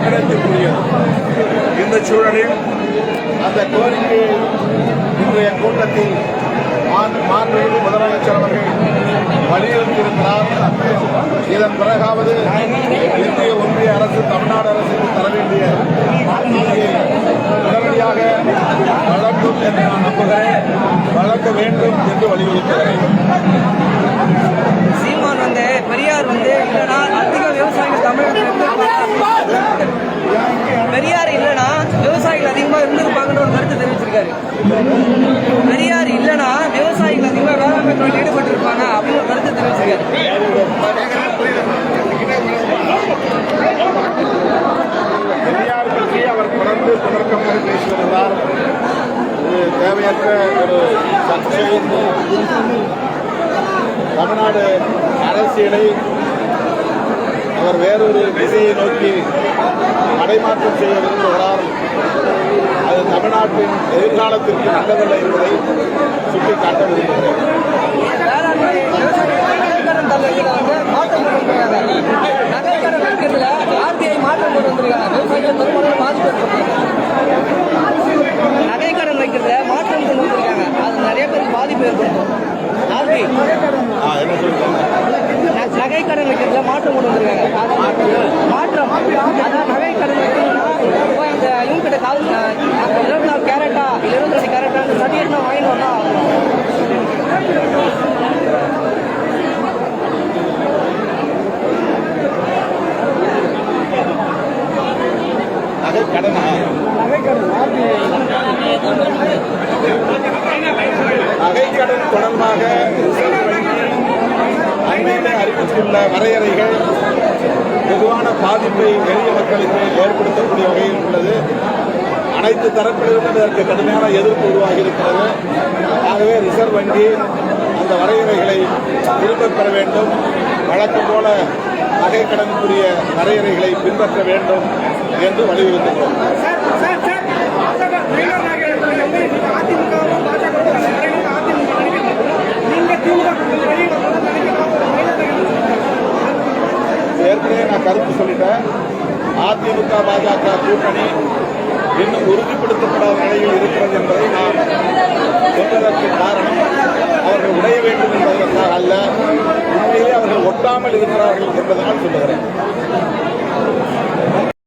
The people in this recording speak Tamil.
கண்டனத்துக்குரியது இந்த சூழலில் அந்த கோரிக்கை இன்றைய கூட்டத்தில் மாண்பு- மாண்புமிகு முதலமைச்சர் அவர்கள் வலியுறுத்தியிருக்கிறார். இதன் பிறகாவது இந்திய ஒன்றிய அரசு தமிழ்நாடு அரசுக்கு தர வேண்டிய உடனடியாக வழங்கும் என்று நான் நம்புகிறேன். வழங்க வேண்டும் என்று வலியுறுத்துகிறேன் சீமான் வந்து பெரியார் வந்து இல்லைன்னா அதிக விவசாயிகள் தமிழகத்தில் இருந்திருப்பாங்க பெரியார் இல்லைன்னா விவசாயிகள் அதிகமாக இருந்திருப்பாங்கன்ற இருக்காரு. பெரியார் இல்லைன்னா விவசாயிகள் அதிகமாக வேளாண்மை தொழில் ஈடுபட்டிருப்பாங்க அப்படின்னு கருத்து தெரிவிச்சிருக்காரு. பெரியார் பற்றி அவர் தொடர்ந்து தொடர்க்கப்பட்டு பேசுவதால் இது தேவையற்ற ஒரு சர்ச்சை தமிழ்நாடு அரசியலை அவர் வேறொரு திசையை நோக்கி மடைமாற்றம் செய்ய விரும்புகிறார் எதிர்காலத்திற்கு நல்லதல்ல என்பதை சுட்டிக்காட்ட விரும்புகிறேன். நகைக்கடன் வந்து மாற்றம் கொண்டு வந்திருக்காங்க வைக்கிறதுல மாற்றம் கொண்டு வந்திருக்காங்க. பாதிப்பு மாற்றம் கொண்டு வந்திருக்காங்க அது நிறைய பேருக்கு பாதிப்பு ஏற்படுத்தும் நகைக்கடன் வைக்கிறதுல மாற்றம். கொண்டு வந்திருக்காங்க அது மாற்றம். அதான் நகைக்கடன் கடனா நகைக்கடன் தொடர்பாக ரிசர்வ் அறிவித்துள்ள வரையறைகள் பொதுவான பாதிப்பை எளிய மக்களுக்கு ஏற்படுத்தக்கூடிய வகையில் உள்ளது. அனைத்து தரப்பிலிருந்தும் இதற்கு கடுமையான எதிர்ப்பு உருவாகி இருக்கிறது ஆகவே ரிசர்வ் வங்கி அந்த வரையறைகளை திரும்பப் பெற வேண்டும். வழக்கம் போல நகைக்கடனுக்குரிய வரையறைகளை பின்பற்ற வேண்டும் என்று வலியுறுத்துகிறோம். ஏற்கனவே நான் கருத்து சொல்லிட்டேன். அதிமுக பாஜக கூட்டணி இன்னும் உறுதிப்படுத்தப்படாத நிலையில் இருக்கிறது என்பதை நான் சொல்வதற்கு காரணம் அவர்கள் உடைய வேண்டும் என்பதற்காக அல்ல. ஒட்டாமல் இருக்கிறார்கள் என்பதை நான் சொல்லுகிறேன்.